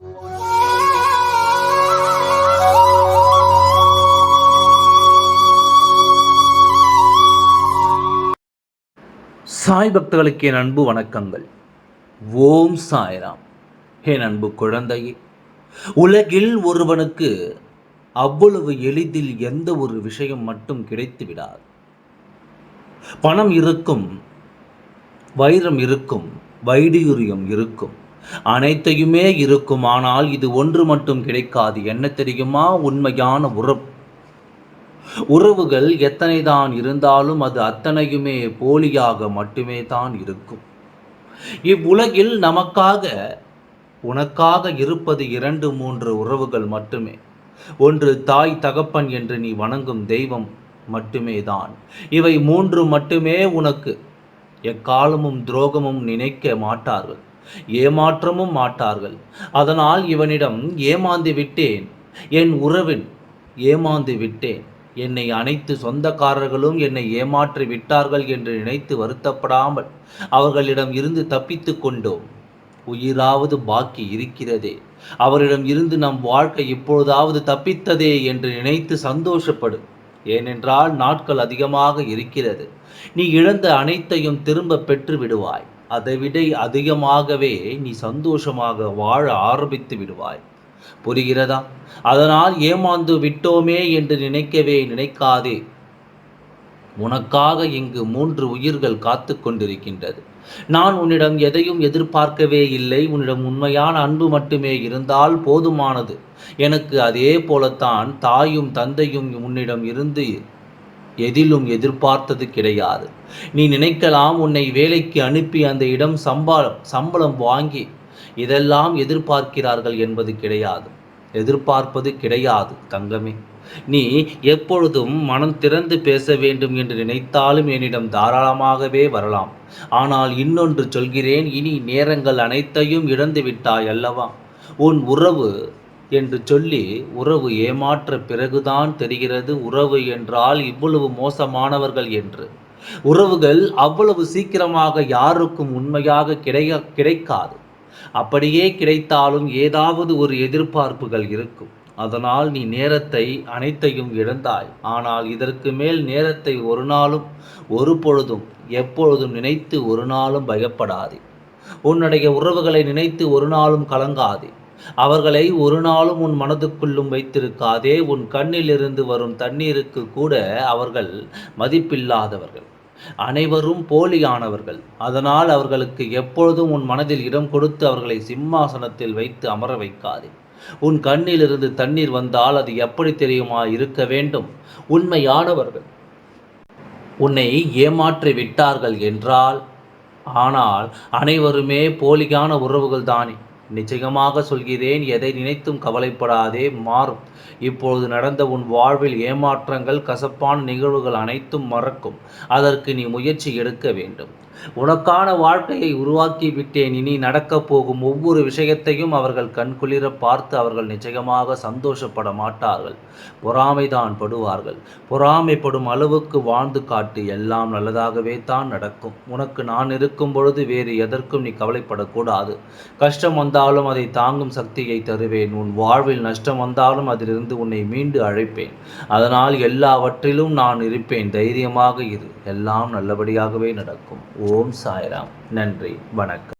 சாய் பக்தர்களுக்கு என் அன்பு வணக்கங்கள். ஓம் சாய்ராம். என் அன்பு குழந்தையே உலகில் ஒருவனுக்கு அவ்வளவு எளிதில் எந்த ஒரு விஷயம் மட்டும் கிடைத்து விடாது பணம் இருக்கும் வைரம் இருக்கும் வைடூரியம் இருக்கும். அனைத்தையுமே இருக்கும் ஆனால் இது ஒன்று மட்டும் கிடைக்காது. என்ன தெரியுமா? உண்மையான உறவு. உறவுகள் எத்தனை தான் இருந்தாலும் அது அத்தனையுமே போலியாக மட்டுமே தான் இருக்கும். இவ்வுலகில் நமக்காக உனக்காக இருப்பது இரண்டு மூன்று உறவுகள் மட்டுமே. ஒன்று தாய் தகப்பன் என்று நீ வணங்கும் தெய்வம் மட்டுமே தான். இவை மூன்று மட்டுமே உனக்கு. எக்காலமும் துரோகமும் நினைக்க மாட்டார்கள். ஏமாற்றமும் மாட்டார்கள். அதனால் இவனிடம் ஏமாந்து விட்டேன். என் உறவின் ஏமாந்து விட்டேன். என்னை அனைத்து சொந்தக்காரர்களும் என்னை ஏமாற்றி விட்டார்கள் என்று நினைத்து வருத்தப்படாமல் அவர்களிடம் இருந்து தப்பித்து கொண்டோம். உயிராவது பாக்கி இருக்கிறதே. அவரிடம் இருந்து நம் வாழ்க்கை இப்பொழுதாவது தப்பித்ததே என்று நினைத்து சந்தோஷப்படும் ஏனென்றால் நாட்கள் அதிகமாக இருக்கிறது. நீ இழந்த அனைத்தையும் திரும்ப பெற்று விடுவாய் அதைவிட அதிகமாகவே நீ சந்தோஷமாக வாழ ஆரம்பித்து விடுவாய். புரிகிறதா? அதனால் ஏமாந்து விட்டோமே என்று நினைக்கவே நினைக்காதே. உனக்காக இங்கு மூன்று உயிர்கள் காத்து கொண்டிருக்கின்றது. நான் உன்னிடம் எதையும் எதிர்பார்க்கவே இல்லை. உன்னிடம் உண்மையான அன்பு மட்டுமே இருந்தால் போதுமானது. எனக்கு அதே போலத்தான் தாயும் தந்தையும் உன்னிடம் இருந்து எதிலும் எதிர்பார்த்தது கிடையாது. நீ நினைக்கலாம் உன்னை வேலைக்கு அனுப்பி அந்த இடம் சம்பளம் சம்பளம் வாங்கி இதெல்லாம் எதிர்பார்க்கிறார்கள் என்பது கிடையாது. எதிர்பார்ப்பது கிடையாது தங்கமே. நீ எப்பொழுதும் மனம் திறந்து பேச வேண்டும் என்று நினைத்தாலும் என்னிடம் தாராளமாகவே வரலாம். ஆனால் இன்னொன்று சொல்கிறேன் இனி நேரங்கள் அனைத்தையும் இழந்து விட்டாய் அல்லவா? உன் உறவு என்று சொல்லி உறவு ஏமாற்ற பிறகுதான் தெரிகிறது உறவு என்றால் இவ்வளவு மோசமானவர்கள் என்று. உறவுகள் அவ்வளவு சீக்கிரமாக யாருக்கும் உண்மையாக கிடைக்க கிடைக்காது. அப்படியே கிடைத்தாலும் ஏதாவது ஒரு எதிர்பார்ப்புகள் இருக்கும். அதனால் நீ நேரத்தை அனைத்தையும் இழந்தாய். ஆனால் இதற்கு மேல் நேரத்தை ஒரு நாளும் ஒரு பொழுதும் எப்பொழுதும் நினைத்து ஒரு நாளும் பயப்படாதே. உன்னுடைய உறவுகளை நினைத்து ஒரு நாளும் கலங்காதே. அவர்களை ஒரு நாளும் உன் மனதுக்குள்ளும் வைத்திருக்காதே. உன் கண்ணிலிருந்து வரும் தண்ணீருக்கு கூட அவர்கள் மதிப்பில்லாதவர்கள். அனைவரும் போலியானவர்கள். அதனால் அவர்களுக்கு எப்பொழுதும் உன் மனதில் இடம் கொடுத்து அவர்களை சிம்மாசனத்தில் வைத்து அமர வைக்காதே. உன் கண்ணிலிருந்து தண்ணீர் வந்தால் அது எப்படி தெரியுமா? இருக்க வேண்டும். உண்மையானவர்கள். உன்னை ஏமாற்றி விட்டார்கள் என்றால் ஆனால் அனைவருமே போலியான உறவுகள் தானே. நிச்சயமாக சொல்கிறேன் எதை நினைத்தும் கவலைப்படாதே மாறும் இப்பொழுது நடந்த உன் வாழ்வில் ஏமாற்றங்கள் கசப்பான நிகழ்வுகள் அனைத்தும் மறக்கும். அதற்கு நீ முயற்சி எடுக்க வேண்டும். உனக்கான வாழ்க்கையை உருவாக்கி விட்டேன் இனி நடக்கப் போகும் ஒவ்வொரு விஷயத்தையும் அவர்கள் கண்குளிர பார்த்து அவர்கள் நிச்சயமாக சந்தோஷப்பட மாட்டார்கள். பொறாமைதான் படுவார்கள். பொறாமைப்படும் அளவுக்கு வாழ்ந்து காட்டு எல்லாம் நல்லதாகவே தான் நடக்கும். உனக்கு நான் இருக்கும் பொழுது வேறு எதற்கும் நீ கவலைப்படக்கூடாது. கஷ்டம் வந்தாலும் அதை தாங்கும் சக்தியை தருவேன். உன் வாழ்வில் நஷ்டம் வந்தாலும் அதிலிருந்து உன்னை மீண்டு அழைப்பேன். அதனால் எல்லாவற்றிலும் நான் இருப்பேன். தைரியமாக இரு. எல்லாம் நல்லபடியாகவே நடக்கும். ஓம் சாய்ராம். நன்றி. வணக்கம்.